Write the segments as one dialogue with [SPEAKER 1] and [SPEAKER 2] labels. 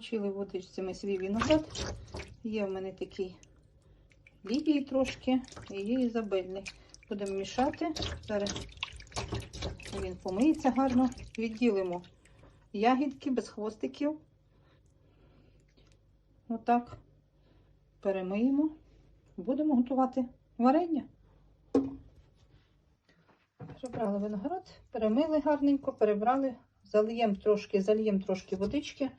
[SPEAKER 1] Замочили водичцями свій виноград. Є в мене такий лідії трошки і є ізабельний. Будемо мішати. Зараз він помиється гарно. Відділимо ягідки без хвостиків. Отак. Перемиємо. Будемо готувати варення. Прибрали виноград, перемили гарненько, перебрали, залиємо трошки, зальємо трошки водички,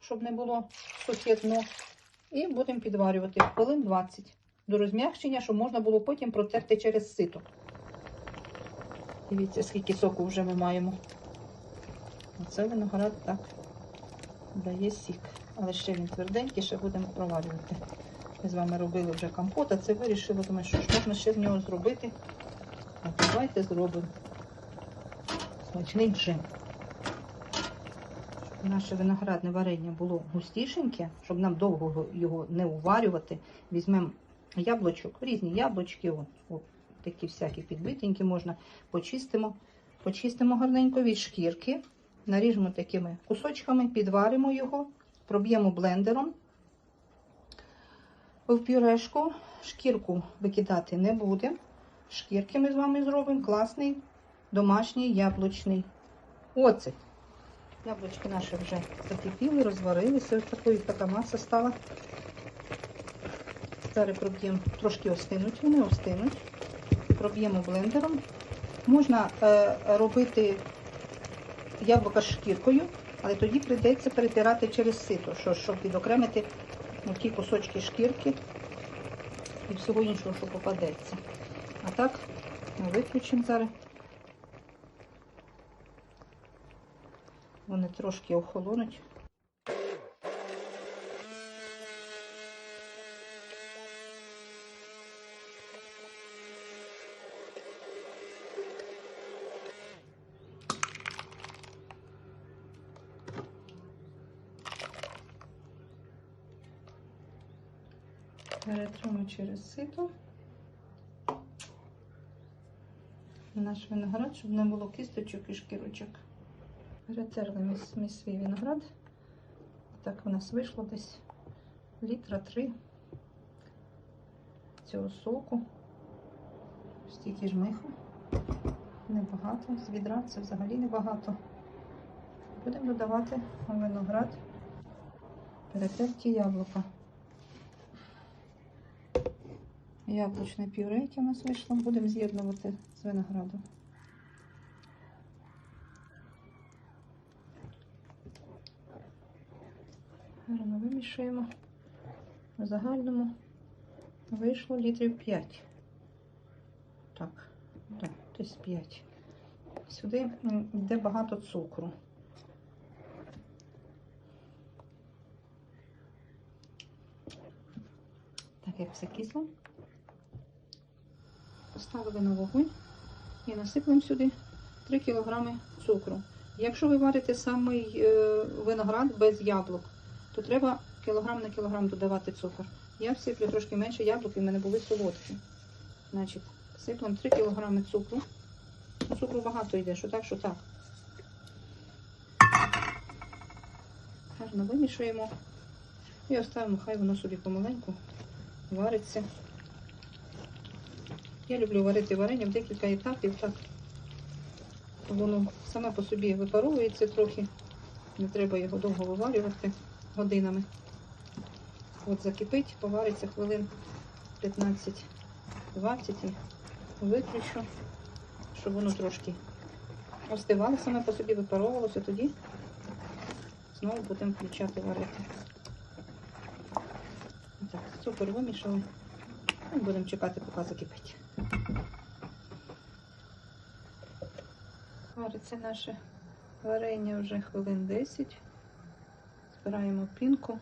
[SPEAKER 1] щоб не було сухе дно. І будемо підварювати хвилин 20 до розм'якшення, щоб можна було потім протерти через сито. Дивіться, скільки соку вже ми маємо. Оце виноград так дає сік. Але ще він тверденький, ще будемо проварювати. Ми з вами робили вже компот, а це вирішили, думаю, що ж можна ще з нього зробити. А давайте зробимо смачний джем. Наше виноградне варення було густішеньке, щоб нам довго його не уварювати. Візьмемо яблучок, різні яблучки, от, от, такі всякі підбитенькі можна, почистимо. Почистимо гарненько від шкірки, наріжемо такими кусочками, підваримо його, проб'ємо блендером в пюрешку. Шкірку викидати не будемо. Шкірки ми з вами зробимо класний домашній яблучний оцет. Яблучки наші вже закипіли, розварилися. Ось такою така маса стала. Зараз проб'ємо, трошки остинуть, вони остинуть. Проб'ємо блендером. Можна е, робити яблука шкіркою, але тоді прийдеться перетирати через сито, що, щоб відокремити ну, ті кусочки шкірки і всього іншого, що попадеться. А так, ми виключимо зараз. Вони трошки охолонуть. Перетримо через сито. Наш виноград, щоб не було кісточок і шкірочок. Перетерли ми свій виноград. Так у нас вийшло десь літра три цього соку. Стільки жмиху. Небагато. З відра це взагалі небагато. Будемо додавати у виноград перетерті яблука. Яблучне пюре, яке у нас вийшло, будемо з'єднувати з виноградом. Гарно вимішуємо. В загальному вийшло літрів 5. Так, так, десь 5. Сюди йде багато цукру. Так як все кисло. Поставили на вогонь і насиплемо сюди 3 кг цукру. Якщо ви варите самий е, виноград без яблук, то треба кілограм на кілограм додавати цукор. Я всиплю трошки менше яблук, і в мене були солодкі. Значить, сиплемо 3 кг цукру. Ну, Цукру багато йде, що так, що так. Гарно вимішуємо і оставимо, хай воно собі помаленьку вариться. Я люблю варити варення в декілька етапів, так воно саме по собі випаровується трохи. Не треба його довго виварювати годинами. От закипить, повариться хвилин 15-20 і виключу, щоб воно трошки остивало, саме по собі випаровувалося, тоді знову будемо включати варити. Так, цукор вимішали. І будемо чекати, поки закипить. Вариться наше варення вже хвилин 10. Збираємо пінку.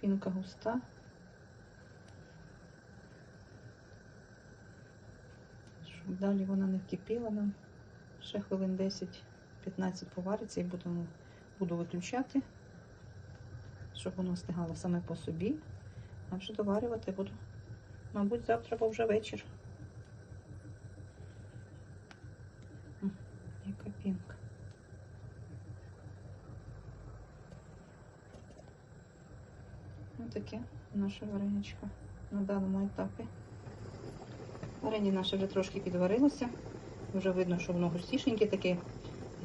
[SPEAKER 1] Пінка густа. Щоб далі вона не вкипіла нам. Ще хвилин 10-15 повариться і будемо, буду виключати, щоб воно стигало саме по собі. А вже доварювати буду, мабуть, завтра, бо вже вечір. Ось таке наше вареничко на даному етапі. Варення наше вже трошки підварилося. Вже видно, що воно густішеньке таке.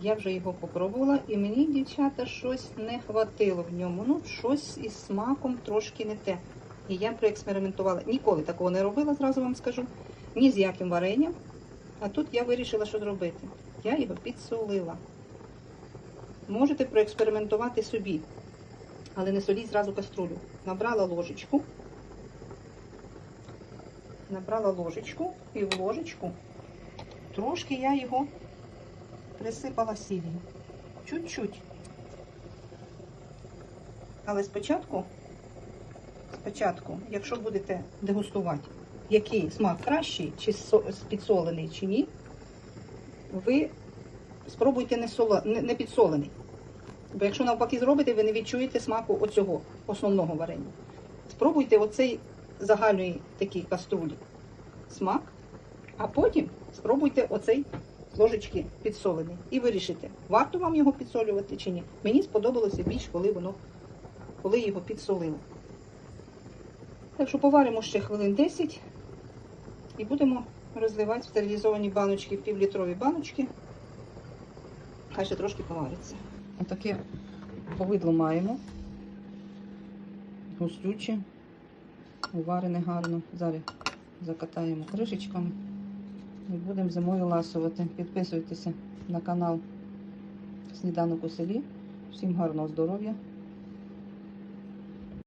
[SPEAKER 1] Я вже його попробувала, і мені, дівчата, щось не хватило в ньому. Ну, щось із смаком трошки не те. І я проекспериментувала. Ніколи такого не робила, зразу вам скажу. Ні з яким варенням. А тут я вирішила, що зробити. Я його підсолила. Можете проекспериментувати собі, але не соліть зразу каструлю. Набрала ложечку. Набрала ложечку і в ложечку трошки я його присипала сіллю. Чуть-чуть. Але спочатку, спочатку, якщо будете дегустувати, який смак кращий, чи со- підсолений, чи ні, ви спробуйте не, соло, не підсолений. Бо якщо навпаки зробите, ви не відчуєте смаку оцього основного варення. Спробуйте оцей загальної такій каструлі смак, а потім спробуйте оцей ложечки підсолений. І вирішите, варто вам його підсолювати чи ні. Мені сподобалося більш, коли воно коли його підсолили. Так що поваримо ще хвилин 10 і будемо розливати в стерилізовані баночки, півлітрові баночки. Хай ще трошки повариться. Отаке повидло маємо. Густюче, уварене гарно. Зараз закатаємо кришечками і будемо зимою ласувати. Підписуйтеся на канал Сніданок у селі. Всім гарного здоров'я!